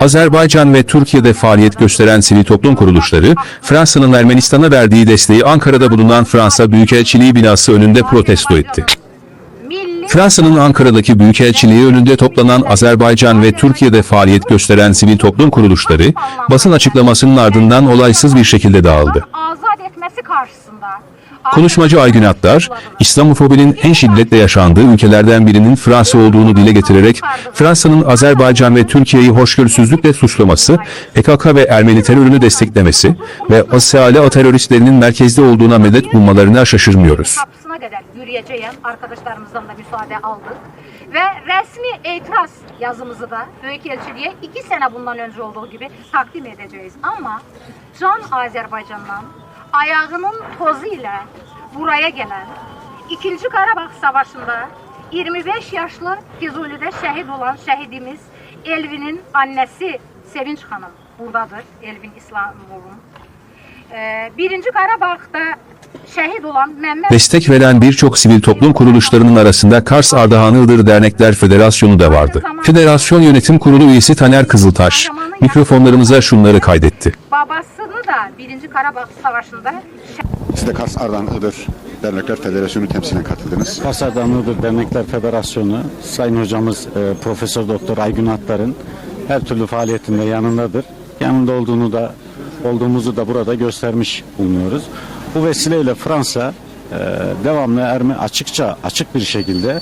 Azerbaycan ve Türkiye'de faaliyet gösteren sivil toplum kuruluşları, Fransa'nın Ermenistan'a verdiği desteği Ankara'da bulunan Fransa Büyükelçiliği binası önünde protesto etti. Fransa'nın Ankara'daki Büyükelçiliği önünde toplanan Azerbaycan ve Türkiye'de faaliyet gösteren sivil toplum kuruluşları, basın açıklamasının ardından olaysız bir şekilde dağıldı. Konuşmacı Aygün Attar, İslamofobinin en şiddetle yaşandığı ülkelerden birinin Fransa olduğunu dile getirerek, Fransa'nın Azerbaycan ve Türkiye'yi hoşgörüsüzlükle suçlaması, PKK ve Ermeni terörünü desteklemesi ve Asya teröristlerinin merkezde olduğuna medet ummalarına şaşırmıyoruz. kadar yürüyeceğim. Arkadaşlarımızdan da müsaade aldık. Ve resmi itiraz yazımızı da Büyükelçiliğe iki sene bundan önce olduğu gibi takdim edeceğiz. Ama Can Azerbaycan'dan ayağının tozuyla buraya gelen 2. Karabağ Savaşı'nda 25 yaşlı Füzuli'de şehit olan şehidimiz Elvin'in annesi Sevinç Hanım buradadır. Elvin İslamoğlu'nun. Ee, Birinci Karabağ'da şehit olan Mehmet Destek veren birçok sivil toplum kuruluşlarının arasında Kars Ardahan Iğdır Dernekler Federasyonu da vardı. Federasyon Yönetim Kurulu üyesi Taner Kızıltaş, mikrofonlarımıza şunları kaydetti. babasını da Birinci Karabağ Savaşı'nda Siz de Kars Ardahan Iğdır Dernekler Federasyonu temsilen katıldınız. Kars Ardahanlıdır Dernekler Federasyonu, Sayın Hocamız e, Profesör Doktor Aygün Atlar'ın her türlü faaliyetinde yanındadır. Yanında olduğunu da olduğumuzu da burada göstermiş bulunuyoruz. Bu vesileyle Fransa e, devamlı Erme açıkça açık bir şekilde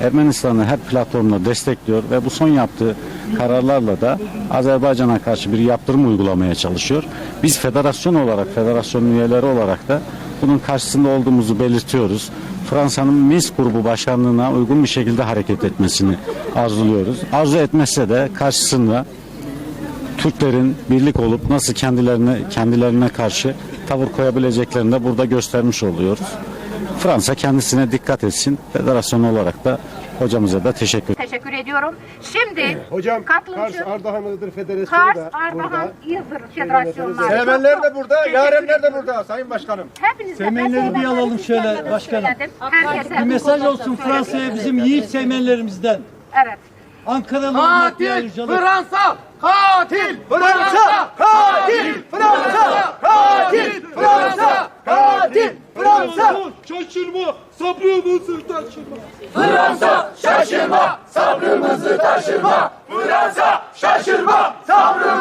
Ermenistan'ı her platformda destekliyor ve bu son yaptığı kararlarla da Azerbaycan'a karşı bir yaptırım uygulamaya çalışıyor. Biz federasyon olarak, federasyon üyeleri olarak da bunun karşısında olduğumuzu belirtiyoruz. Fransa'nın Minsk grubu başkanlığına uygun bir şekilde hareket etmesini arzuluyoruz. Arzu etmezse de karşısında Türklerin birlik olup nasıl kendilerine kendilerine karşı tavır koyabileceklerini de burada göstermiş oluyoruz. Fransa kendisine dikkat etsin. Federasyon olarak da hocamıza da teşekkür teşekkür ediyorum. Şimdi Hocam Kars Ardahan Iğdır Federasyonu Kars da Ardahan burada. İzmir Federasyonları. Sevenler de burada, yarenler de burada Sayın Başkanım. Hepinize Semenleri bir alalım şöyle başkanım. Herkese Bir mesaj olsun Fransa'ya bizim yiğit semenlerimizden. Evet. Ankaralı Ahmet Ayrıcalı. Fransa! Katil! Fransa! Katil! Fransa! Katil! Fransa! Katil! Fransa! Şaşırma, sabrımızı taşırma.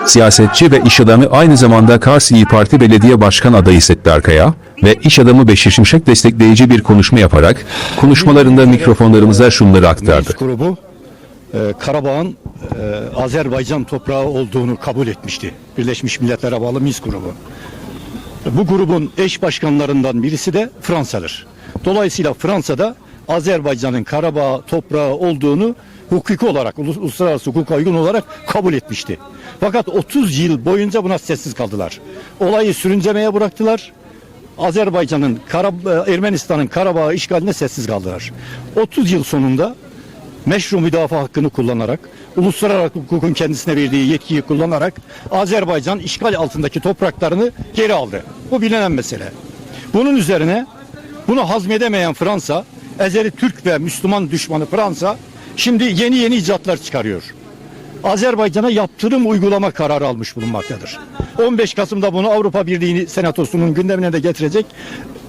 Siyasetçi ve iş adamı aynı zamanda Kars İyi Parti Belediye Başkan adayı Settar Kaya ve iş adamı Beşir Şimşek destekleyici bir konuşma yaparak konuşmalarında mikrofonlarımıza şunları aktardı. Grubu e, Karabağ'ın e, Azerbaycan toprağı olduğunu kabul etmişti. Birleşmiş Milletler'e bağlı Minsk grubu. Bu grubun eş başkanlarından birisi de Fransa'dır. Dolayısıyla Fransa'da Azerbaycan'ın Karabağ toprağı olduğunu hukuki olarak, ulus- uluslararası hukuka uygun olarak kabul etmişti. Fakat 30 yıl boyunca buna sessiz kaldılar. Olayı sürüncemeye bıraktılar. Azerbaycan'ın, Karab- Ermenistan'ın Karabağ işgaline sessiz kaldılar. 30 yıl sonunda meşru müdafaa hakkını kullanarak, uluslararası hukukun kendisine verdiği yetkiyi kullanarak Azerbaycan işgal altındaki topraklarını geri aldı. Bu bilinen mesele. Bunun üzerine bunu hazmedemeyen Fransa, ezeli Türk ve Müslüman düşmanı Fransa şimdi yeni yeni icatlar çıkarıyor. Azerbaycan'a yaptırım uygulama kararı almış bulunmaktadır. 15 Kasım'da bunu Avrupa Birliği Senatosu'nun gündemine de getirecek.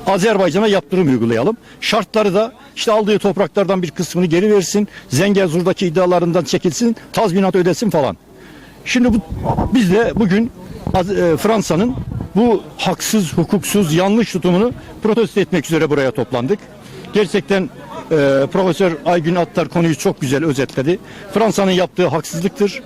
Azerbaycan'a yaptırım uygulayalım. Şartları da işte aldığı topraklardan bir kısmını geri versin. Zengezur'daki iddialarından çekilsin. Tazminat ödesin falan. Şimdi bu, biz de bugün e, Fransa'nın bu haksız, hukuksuz, yanlış tutumunu protesto etmek üzere buraya toplandık. Gerçekten e, Profesör Aygün Attar konuyu çok güzel özetledi. Fransa'nın yaptığı haksızlıktır.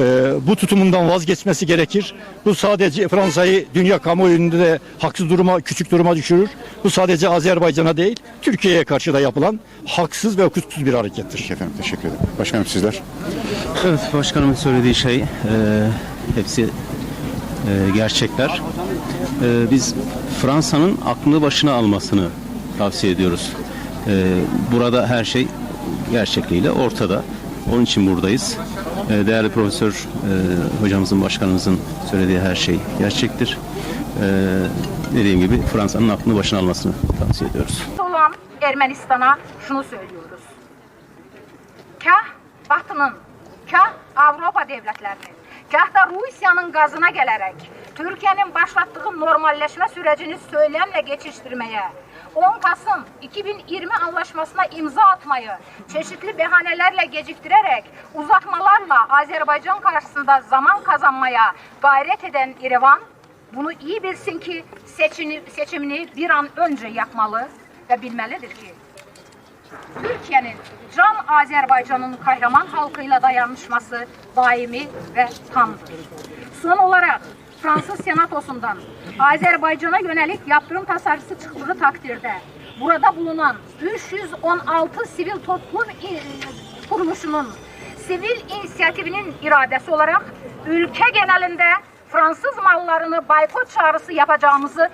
E, bu tutumundan vazgeçmesi gerekir. Bu sadece Fransa'yı dünya kamuoyunda da haksız duruma, küçük duruma düşürür. Bu sadece Azerbaycan'a değil, Türkiye'ye karşı da yapılan haksız ve hukuksuz bir harekettir. Peki efendim teşekkür ederim. Başkanım sizler. Evet, başkanımın söylediği şey e, hepsi e, gerçekler. E, biz Fransa'nın aklını başına almasını tavsiye ediyoruz. E, burada her şey gerçekliğiyle ortada. Onun için buradayız. E, değerli profesör e, hocamızın, başkanımızın söylediği her şey gerçektir. E, dediğim gibi Fransa'nın aklını başına almasını tavsiye ediyoruz. olan Ermenistan'a şunu söylüyoruz. Kah Batı'nın, kah Avropa devletlerini, gah da Rusiyanın gazına gelerek Türkiye'nin başlattığı normalleşme sürecini söylemle geçiştirmeye, 10 Kasım 2020 anlaşmasına imza atmayı çeşitli bahanelerle geciktirerek uzatmalarla Azerbaycan karşısında zaman kazanmaya gayret eden İrevan bunu iyi bilsin ki seçini, seçimini bir an önce yapmalı ve bilmelidir ki Türkiye'nin can Azerbaycan'ın kahraman halkıyla dayanışması daimi ve tamdır. Son olarak Fransız Senatosu'ndan Azerbaycan'a yönelik yaptırım tasarısı çıktığı takdirde burada bulunan 316 sivil toplum kuruluşunun sivil inisiyatifinin iradesi olarak ülke genelinde Fransız mallarını baykot çağrısı yapacağımızı